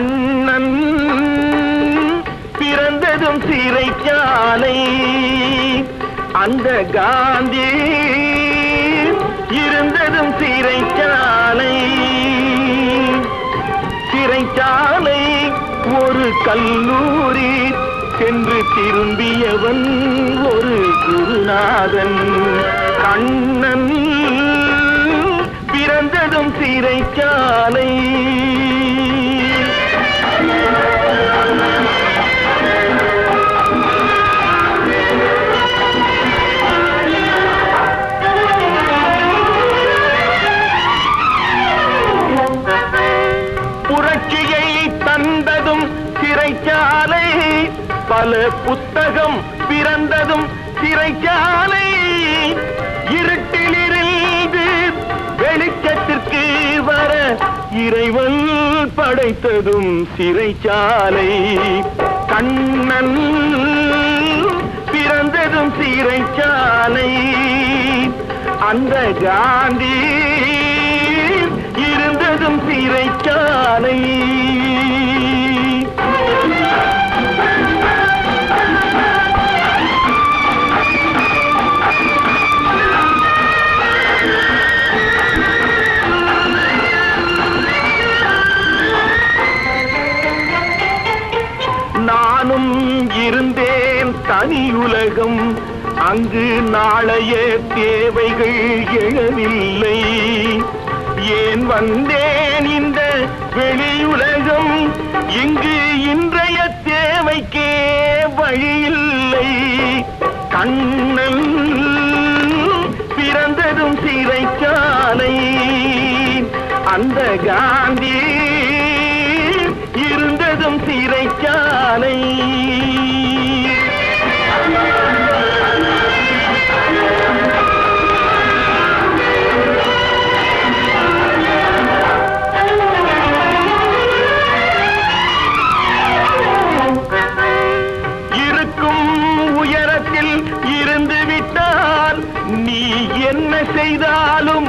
அண்ணன் பிறந்ததும் சிறைச்சாலை அந்த காந்தி இருந்ததும் சிறைச்சாலை சிறைச்சாலை ஒரு கல்லூரி சென்று திரும்பியவன் ஒரு குருநாதன். கண்ணன் பிறந்ததும் சிறைச்சாலை புரட்சியை தந்ததும் சிறைச்சாலை. பல புத்தகம் பிறந்ததும் சிறைச்சாலை. இருட்டிலிருந்து வெளிச்சத்திற்கு வர இறைவன் படைத்ததும் சிறைச்சாலை. கண்ணன் பிறந்ததும் சிறைச்சாலை. அந்த காந்தி இருந்ததும் நானும் இருந்தேன் தனியுலகம். அங்கு நாளைய தேவைகள் எழவில்லை. ஏன் வந்தேன் இந்த வெளியுலகம்? இங்கு இன்றைய தேவைக்கே வழியில்லை. கண்ணன் பிறந்ததும் சிறைச்சாலை. அந்த காந்தி இருந்ததும் சிறைச்சாலை. செய்தாலும்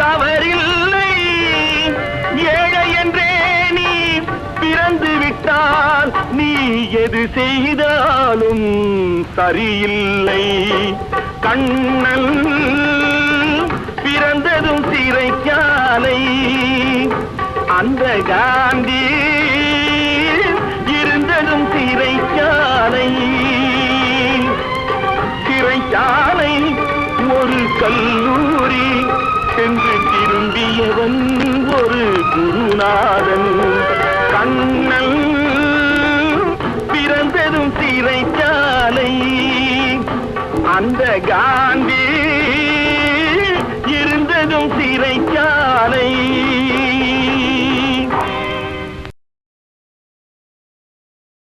தவறில்லை. ஏழை என்றே நீ பிறந்து விட்டால் நீ எது செய்தாலும் சரியில்லை. கண்ணல் பிறந்ததும் சிறைச்சாலை அந்த காந்தி இருந்ததும் சிறைச்சாலை சிறைச்சாலை ஒரு கல்லூரி சென்று திரும்பியவன் ஒரு குருநாதன். கண்ணல் பிறந்ததும் சிறைச்சாலை அந்த காந்தி இருந்ததும் சிறைச்சாலை